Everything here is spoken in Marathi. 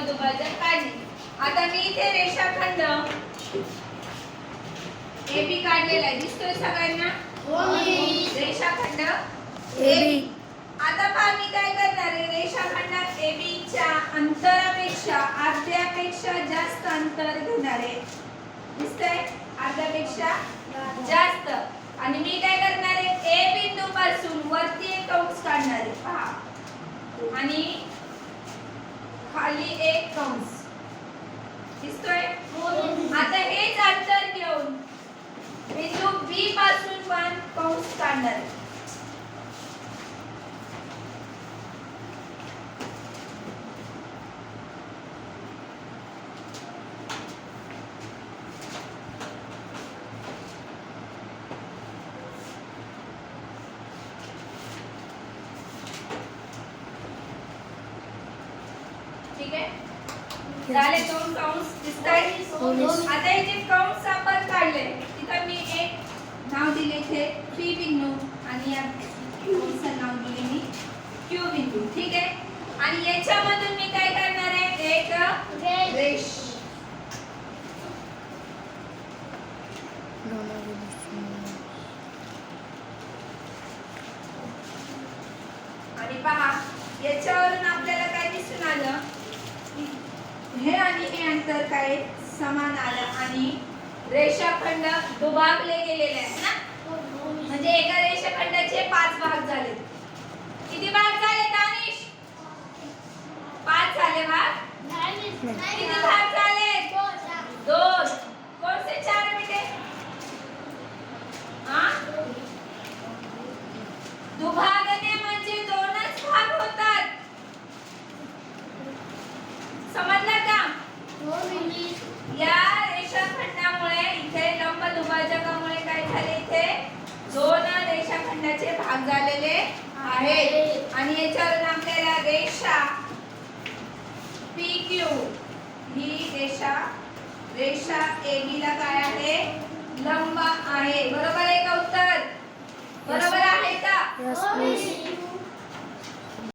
दुभाजक काढले. आता मी इथे रेषाखंड ए बी काढलेला आहे. दिसतोय सगळ्यांना? रेषाखंड AB. आता पहा मी काय करणार आहे? रेषाखंडात ए बी च्या अंतरापेक्षा अर्ध्यापेक्षा जास्त अंतर घेणार आहे. दिसतंय? अर्ध्यापेक्षा जास्त. आणि मी काय करणार आहे? ए बिंदू पासून वरती एक काढणार आहे. पहा. आणि खाली एक कंस. दिसतोय? आता हेच अंतर घेऊन. बिंदू बी पासून पण कंस काढणार ठीक आहे? झाले दोन कंस दिसतायत आता हे जे कंस आपण काढले तिथं मी एक नाव दिले इथे पी बिंदू आणि या कंसाचं नाव दिले मी क्यू बिंदू. ठीक आहे? आणि याच्यामधून मी काय करणार आहे? एक रेष आणि पहा याच्यावरून आपल्याला काय दिसून आलं? हे आणि हे अंतर काय? समान आलं. आणि रेषाखंड दुभागले गेलेले आहेत ना? म्हणजे एका रेषाखंडाचे पाच भाग झाले. किती भाग झाले दानिश? पाच झाले भाग? किती भाग झाले? दोन. कोणते चार बेटे दुभाग दुभागने म्हणजे दोनच भाग होतात समजलं का हो, या रेषाखंडामुळे इथे लंब दुभाजकामुळे काय झाले इथे? दोन रेषाखंडाचे भाग झालेले आहेत. आणि याच्यावरून आपल्याला रेषा पी क्यू ही रेषा रेषा ए बी ला काय आहे? लंब आहे. बरोबर आहे का उत्तर?